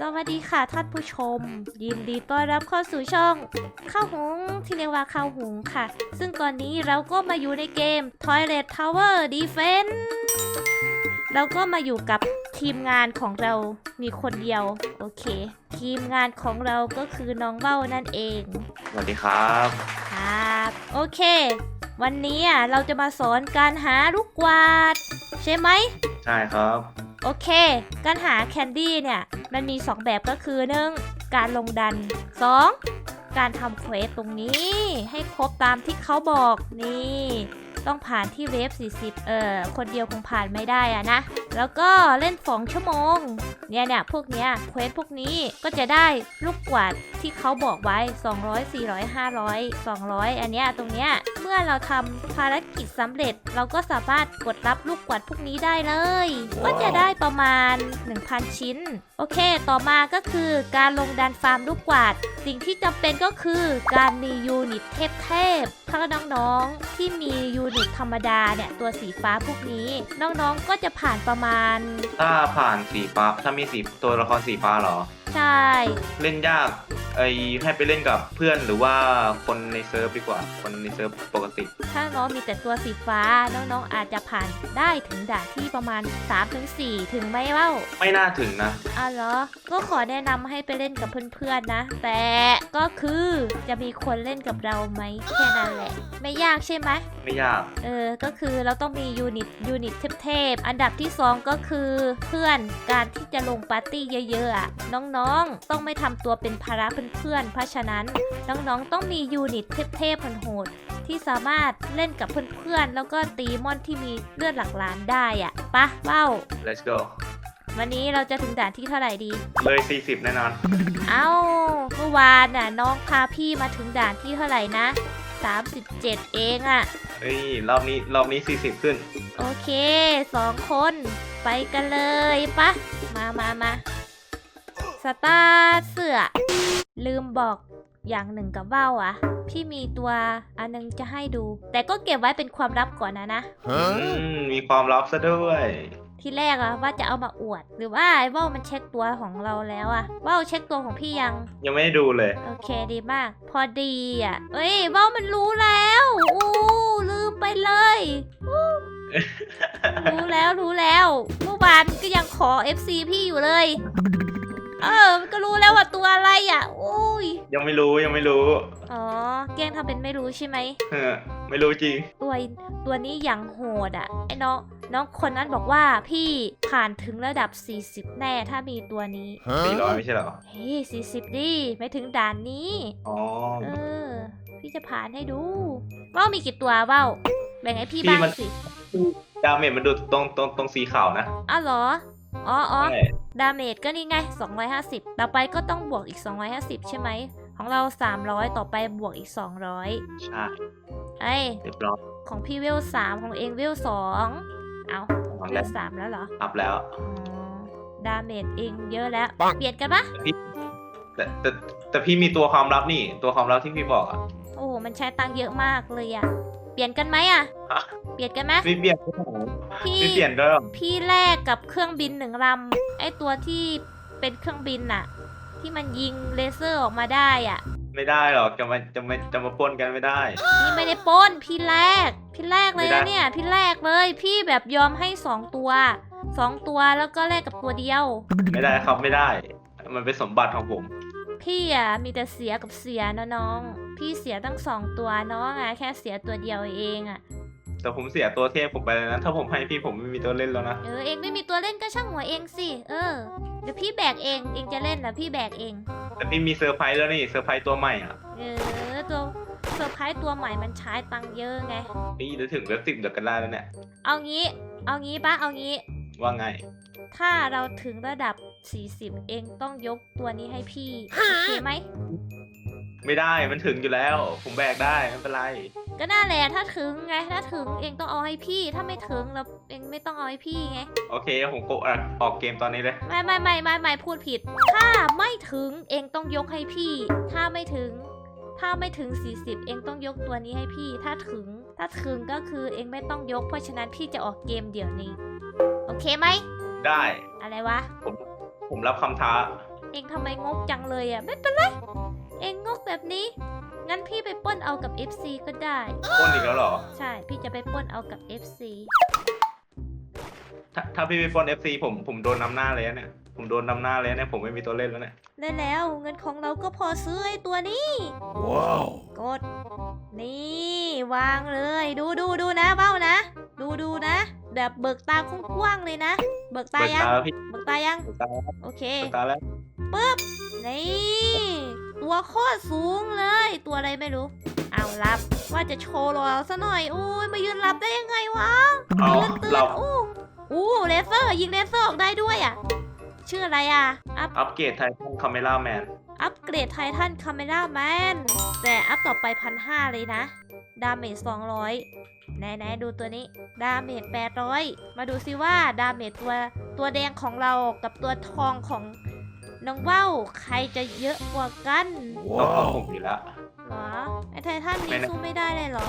สวัสดีค่ะท่านผู้ชม ยินดีต้อนรับเข้าสู่ช่องข้าวหุงที่เรียกว่าข้าวหุงค่ะ ซึ่งตอนนี้เราก็มาอยู่ในเกม Toilet Tower Defense เราก็มาอยู่กับทีมงานของเรามีคนเดียว โอเค ทีมงานของเราก็คือน้องเบ้านั่นเองสวัสดีครับ ครับโอเค วันนี้อะเราจะมาสอนการหาลูกกวาด ใช่ไหม ใช่ครับ โอเค การหาแคนดี้เนี่ย มันมี 2 แบบก็คือ 1. การลงดัน 2. การทำเควสตรงนี้ให้ครบตามที่เขาบอกนี่ ต้องผ่านที่เวฟ 40 เออคนเดียวคงผ่านไม่ได้อะนะ แล้วก็เล่น 2 ชั่วโมง เนี่ยเนี่ยพวกเนี้ยเควสพวกนี้ก็จะได้ลูกกวาดที่เขาบอกไว้ 200 400 500 200 อันเนี้ยตรงเนี้ยเมื่อเราทำภารกิจสำเร็จ เราก็สามารถกดรับลูกกวาดพวกนี้ได้เลย ก็จะได้ประมาณ 1,000 ชิ้น โอเค ต่อมาก็คือการลงดันฟาร์มลูกกวาด สิ่งที่จำเป็นก็คือการมียูนิตเทพๆถ้าน้องๆที่มียูนิตธรรมดาเนี่ยตัวสีฟ้าพวกนี้ น้องๆก็จะผ่านประมาณถ้าผ่านสีฟ้า ถ้ามีสีตัวละครสีฟ้าเหรอใช่ เล่นยากไอให้ไปเล่นกับเพื่อนหรือว่าคนในเซิร์ฟดีกว่า คนในเซิร์ฟปกติ ถ้าน้องมีแต่ตัวสีฟ้าน้องๆอาจจะผ่านได้ถึงด่านที่ประมาณ 3-4 ถึงไหมเล่าไม่น่าถึงนะอะเหรอ ก็ขอแนะนำให้ไปเล่นกับเพื่อนๆนะ แต่ก็คือจะมีคนเล่นกับเราไหมแค่นั้นแหละ ไม่ยากใช่ไหม ไม่ยาก เออ ก็คือเราต้องมียูนิต ยูนิตเทพๆอันดับที่ 2 ก็คือเพื่อน การที่จะลงปาร์ตี้เยอะๆอะน้องๆต้องไม่ทำตัวเป็นภาระเพื่อนๆ เพราะฉะนั้นน้องๆ ต้องมียูนิตเทพๆโหดๆที่สามารถเล่นกับเพื่อนๆ แล้วก็ตีมอนที่มีเลือดหลักล้านได้อะปะเบ้า let's go วันนี้เราจะถึงด่านที่เท่าไหร่ดี เลย 40 แน่นอน เอ้า เมื่อวานน่ะน้องพาพี่มาถึงด่านที่เท่าไหร่นะ 37 เองอะเฮ้ย รอบนี้ รอบนี้ 40 ขึ้น โอเค สองคน ไปกันเลยปะ มามามา สตาร์ทเสือ ลืมบอกอย่างหนึ่งกับว่าวอะพี่มีตัวอันนึงจะให้ดู แต่ก็เก็บไว้เป็นความลับก่อนนะนะ อืมมีความลับซะด้วย ที่แรกอะว่าจะเอามาอวด หรือว่าไอ้ว่าวมันเช็คตัวของเราแล้วอะว่าวเช็คตัวของพี่ยัง ยังไม่ได้ดูเลย โอเคดีมาก พอดีอะเอ้ยว่าวมันรู้แล้วอู้ลืมไปเลยอู้รู้แล้วรู้แล้วเมื่อวานก็ยังขอ FC พี่อยู่เลย เออมันก็รู้แล้วว่าตัวอะไรอะอุ้ย ยังไม่รู้ยังไม่รู้ อ๋อ แกล้งทำเป็นไม่รู้ใช่ไหม เออ ไม่รู้จริง ตัวตัวนี้อย่างโหดอะไอ้น้องน้องคนนั้นบอกว่าพี่ผ่านถึงระดับ 40 แน่ถ้ามีตัวนี้400ไม่ใช่เหรอ เฮ้ย40ดิไม่ถึงด่านนี้ อ๋อ เออ พี่จะผ่านให้ดูว่าวมีกี่ตัวว่าวแบ่งให้พี่พี่บ้างมัน สิดาเมจมันดูตรงตรงตรงสีขาวนะอ้าวเหรอ อ๋ออ๋อ ใช่ ดาเมจก็นี่ไง 250 ต่อไปก็ต้องบวกอีก 250 ใช่ไหม ของเรา 300 ต่อไปบวกอีก 200ใช่เอ้ยเรียบร้อยของพี่เวล3ของเองเวล2เอาเอาเวแล้ลว3แล้วเหรออัพแล้วอ๋อดาเมจเองเยอะแล้ว เปลี่ยนกันปะแต่แต่แต่พี่มีตัวความลับนี่ ตัวความลับที่พี่บอกอะ โอ้โห มันใช้ตังค์เยอะมากเลยอะเปลี่ยนกันไหมอะฮะ เปลี่ยนกันไหมไม่เปลี่ยนด้วยเหรอพี่ไม่เปลี่ยนด้วยเหรอพี่แลกกับเครื่องบินหนึ่งลำไอตัวที่เป็นเครื่องบินน่ะ ที่มันยิงเลเซอร์ออกมาได้อะ ไม่ได้หรอกจะมาจะมาจะมาปล้นกันไม่ได้ นี่ไม่ได้ปล้นพี่แลกพี่แลกเลยไม่ได้นะเนี่ย พี่แลกเลย พี่แบบยอมให้สองตัวสองตัวแล้วก็แลกกับตัวเดียว ไม่ได้ครับไม่ได้ มันเป็นสมบัติของผม พี่อะมีแต่เสียกับเสียนะน้อง พี่เสียตั้งสองตัวน้องอะแค่เสียตัวเดียวเองอะ แต่ผมเสียตัวเทพผมไปเลยนะ ถ้าผมให้พี่ผมไม่มีตัวเล่นแล้วนะ เออเองไม่มีตัวเล่นก็ช่างหัวเองสิ เออ เดี๋ยวพี่แบกเอง เองจะเล่นแล้วพี่แบกเอง แต่พี่มีเซอร์ไพรส์แล้วนี่ เซอร์ไพรส์ตัวใหม่อะ เออตัวเซอร์ไพรส์ตัวใหม่มันใช้ตังค์เยอะไง นี่เดี๋ยวถึงเว็บสิบเดี๋ยวกันได้แล้วเนี่ย เอางี้ เอางี้ปะเอางี้ ว่าไง ถ้าเราถึงระดับ 40 เองต้องยกตัวนี้ให้พี่ โอเคไหม ไม่ได้ มันถึงอยู่แล้ว ผมแบกได้ไม่เป็นไร ก็น่าแหละถ้าถึงไงถ้าถึงเองต้องเอาให้พี่ถ้าไม่ถึงเราเองไม่ต้องเอาให้พี่ไง โอเคผมโกะอะออกเกมตอนนี้เลย ไม่ไม่ไม่ไม่ไม่พูดผิด ถ้าไม่ถึงเองต้องยกให้พี่ ถ้าไม่ถึง ถ้าไม่ถึง 40 เองต้องยกตัวนี้ให้พี่ ถ้าถึง ถ้าถึงก็คือเองไม่ต้องยก เพราะฉะนั้นพี่จะออกเกมเดี๋ยวนี้ โอเคไหม ได้ อะไรวะ ผม ผมรับคำท้า เองทำไมงกจังเลยอะ ไม่เป็นไร เองงกแบบนี้ งั้นพี่ไปปล้นเอากับ FC ก็ได้ ปล้นอีกแล้วเหรอ ใช่ พี่จะไปปล้นเอากับ FC ถ้าถ้าพี่ไปปล้น FC ผมผมโดนนำหน้าเลยนะเนี่ย ผมโดนนำหน้าเลยนะเนี่ยผมไม่มีตัวเล่นแล้วเนี่ย ได้แล้วเงินของเราก็พอซื้อไอ้ตัวนี้ Wow. กด นี่ วางเลย ดูดูดูนะเบ้านะ ดูดูนะ แบบเบิกตากว้างๆเลยนะ เบิกตาเปิดยัง ตาแล้วพี่เบิกตายัง เปิดตาแล้วโอเค เปิดตาแล้ว ปึ๊บ นี่ ตัวโคตรสูงเลย ตัวอะไรไม่รู้ เอารับ ว่าจะโชว์รอซะหน่อย อุ้ยมายืนรับได้ยังไงวะเอาตื่นตื่นเรา อู้อู้เลเซอร์ ยิงเลเซอร์ออกได้ด้วยอะ ชื่ออะไรอะ อัพ อัปเกรดไททันคาเมล่าแมนอัปเกรดไททันคาเมล่าแมน แต่อัพต่อไปพันห้าเลยนะ ดาเมจสองร้อยไหนไหนดูตัวนี้ ดาเมจแปดร้อยมาดูซิว่าดาเมจตัวตัวแดงของเรากับตัวทองของ น้องว่าวใครจะเยอะกว่ากันต้องเอาผม Wow. อยู่แล้ว เหรอไอไททันไม่นี่นะ สู้ไม่ได้เลยเหรอ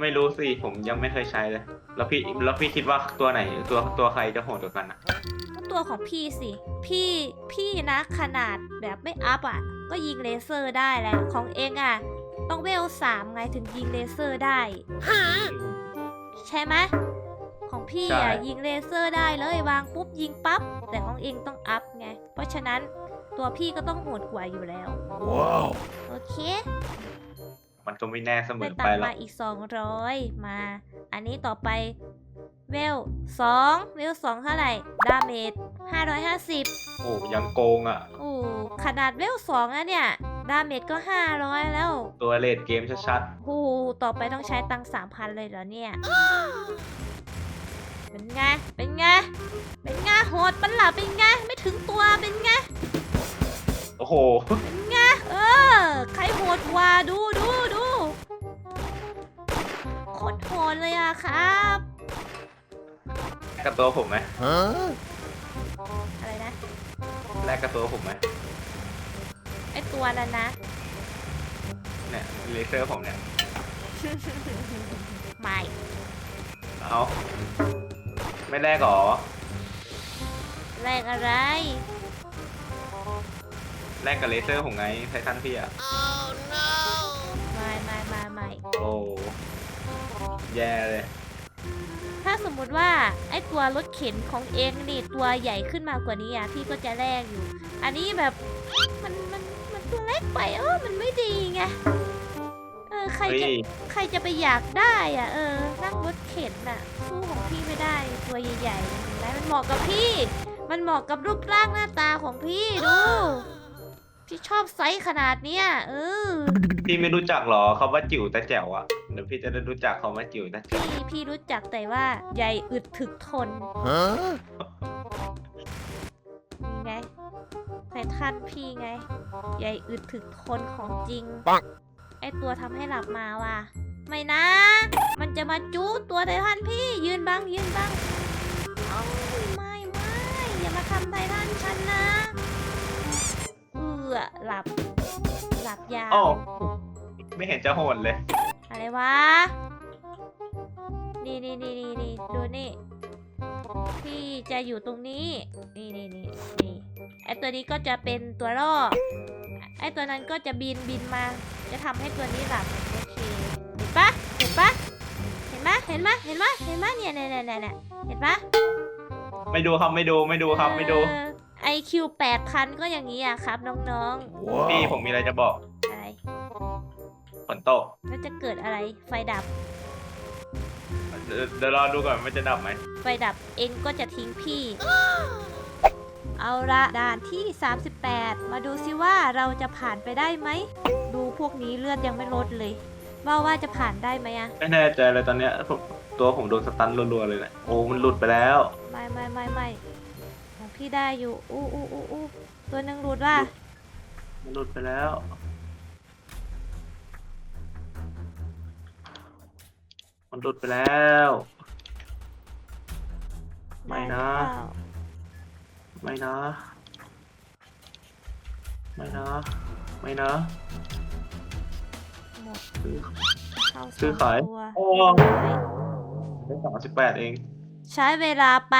ไม่รู้สิ ผมยังไม่เคยใช้เลย แล้วพี่แล้วพี่คิดว่าตัวไหน ตัวตัวใครจะโหดกว่ากันอะตัวของพี่สิ พี่พี่นะขนาดแบบไม่อัพอะ ก็ยิงเลเซอร์ได้แล้ว ของเองอะ ต้องเวลสามไงถึงยิงเลเซอร์ได้ ใช่ไหม ของพี่ใช่ อะยิงเลเซอร์ได้เลยวางปุ๊บยิงปั๊บ แต่ของเองต้องอัพไง เพราะฉะนั้นตัวพี่ก็ต้องโหดกว่าอยู่แล้ว Wow. โอเคมันก็ไม่แน่เสมได้อตัไปงค์หรอมากอีก 200 มา อันนี้ต่อไปเวล2เวล2เท่าไหร่ ดาเมจ550 โอ้ยังโกงอะ โอ้ขนาดเวล2นะเนี่ย ดาเมจก็ 500 แล้ว ตัวเลดเกมชัดโอ้โหต่อไปต้องใช้ตังค์3,000 เลยเหรอเนี่ย เป็นไง เป็นไง เป็นไงโหดปันหล่ะเป็นไง ไม่ถึงตัวเป็นไงๆโอ้โห เป็นไง เออ ใครโหดกว่าดูดูดูโคตรโหดเลยอะครับ แลกกับตัวผมไหม Huh? อะไรนะ แลกกับตัวผมไหมไอตัวนั้นนะ เนี่ยเลเซอร์ผมเนี่ย ไม่ เอา ไม่แลกหรอ แรงอะไร แลกกับเลเซอร์ผมไงไททันพี่อะไม่ไม่ไม่ไม่โอ้แย่เลย ถ้าสมมุติว่าไอตัวรถเข็นของเองนี่ตัวใหญ่ขึ้นมากว่านี้อะพี่ก็จะแลกอยู่ อันนี้แบบมันมันมันตัวเล็กไปเออมันไม่ดีไงเออใครเฮ้จะยใครจะไปอยากได้อะเออ นั่งรถเข็นน่ะสู้ของพี่ไม่ได้ตัวใหญ่ๆเห็นไหมมันเหมาะกับพี่ มันเหมาะกับรูปร่างหน้าตาของพี่ดูพี่ชอบไซส์ขนาดเนี้ยเออพี่ไม่รู้จักหรอคำว่าจิ๋วแต่แจ๋วอะเดี๋ยวพี่จะได้รู้จักคำว่าจิ๋วแต่แจ๋วพี่พี่รู้จักแต่ว่าใหญ่อึดถึกทน Huh? นี่ไงไททันพี่ไง ใหญ่อึดถึกทนของจริงปังไอตัวทำให้หลับมาว่ะ ไม่นะ มันจะมาจู้ตัวไททันพี่ยืนบังยืนบังเอาไม่ไม่อย่ามาทำไททันฉันนะเออหลับ หลับยาวโอ้ไม่เห็นจะโหดเลย อะไรวะนี่นี่นี่นี่นี่ดูนี่พี่จะอยู่ตรงนี้ นี่นี่นี่นี่ไอตัวนี้ก็จะเป็นตัวล่อ ไอตัวนั้นก็จะบินบินมา จะทำให้ตัวนี้หลับโอเคเห็นปะเห็นปะเห็นไหมเห็นไหมเห็นไหมเห็นไหมเนี่ยเนี่ยเนี่ยเนี่ยเนี่ยเห็นปะไม่ดูครับไม่ดูไม่ดูครับไม่ดูไอคิวแปดพันก็อย่างนี้อะครับน้องๆพี่ผมมีอะไรจะบอกอะไรฝนตกแล้วจะเกิดอะไรไฟดับเดี๋ยวรอดูก่อนมันจะดับไหมไฟดับเองก็จะทิ้งพี่ เอาละด่านที่ 38 มาดูซิว่าเราจะผ่านไปได้ไหม ดูพวกนี้เลือดยังไม่ลดเลย ว่าว่าจะผ่านได้ไหมอะไม่แน่ใจเลยตอนเนี้ยผมตัวผมโดนสตันรัวๆเลยนะโอ้มันหลุดไปแล้ว ไม่ไม่ไม่ไม่ของพี่ได้อยู่ อู้อู้อู้อู้ตัวหนึงรูดว่ามันหลุดไปแล้ว มันหลุดไปแล้ว ไม่นะ ด้หรือเปล่า ไม่นะ ไม่นะ ไม่นะ หมดซื้อ เข้าซื้อสงขายตัวโอ้เรียบร้อยได้สามสิบแปดเอง ใช้เวลาไป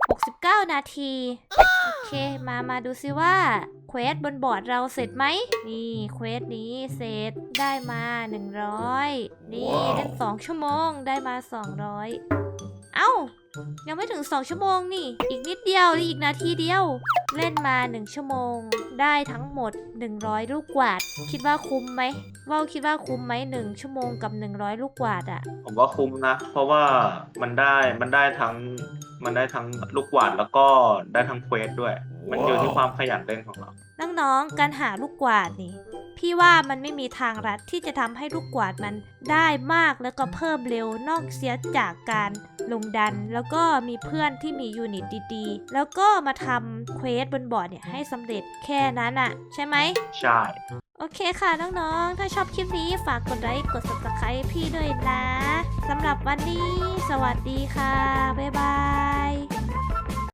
69 นาที โอเค มามาดูซิว่า เควสบนบอร์ดเราเสร็จไหม นี่ เควสนี้เสร็จได้มา 100 นี่เล่น2ชั่วโมงได้มา 200 เอ้า ยังไม่ถึง 2 ชั่วโมงนี่ อีกนิดเดียวอีกนาทีเดียว เล่นมา 1 ชั่วโมง ได้ทั้งหมด 100 ลูกกวาด คิดว่าคุ้มไหมว่าวคิดว่าคุ้มไหม1ชั่วโมงกับ 100 ลูกกวาดอะผมว่าคุ้มนะ เพราะว่ามันได้มันได้ทั้งมันได้ทั้งลูกกวาดแล้วก็ได้ทั้งเควสด้วย มันอยู่ที่ความขยันเล่นของเราน้องๆการหาลูกกวาดนี่พี่ว่ามันไม่มีทางรัดที่จะทำให้ลูกกวาดมันได้มากแล้วก็เพิ่มเร็วนอกเสียจากการ ลงดัน แล้วก็มีเพื่อนที่มียูนิตดีๆ แล้วก็มาทำเควสบนบอร์ดเนี่ยให้สำเร็จแค่นั้นอะใช่ไหม ใช่ โอเคค่ะน้องๆ ถ้าชอบคลิปนี้ฝากกดไลค์ กด subscribe พี่ด้วยนะ สำหรับวันนี้ สวัสดีค่ะ บ๊ายบาย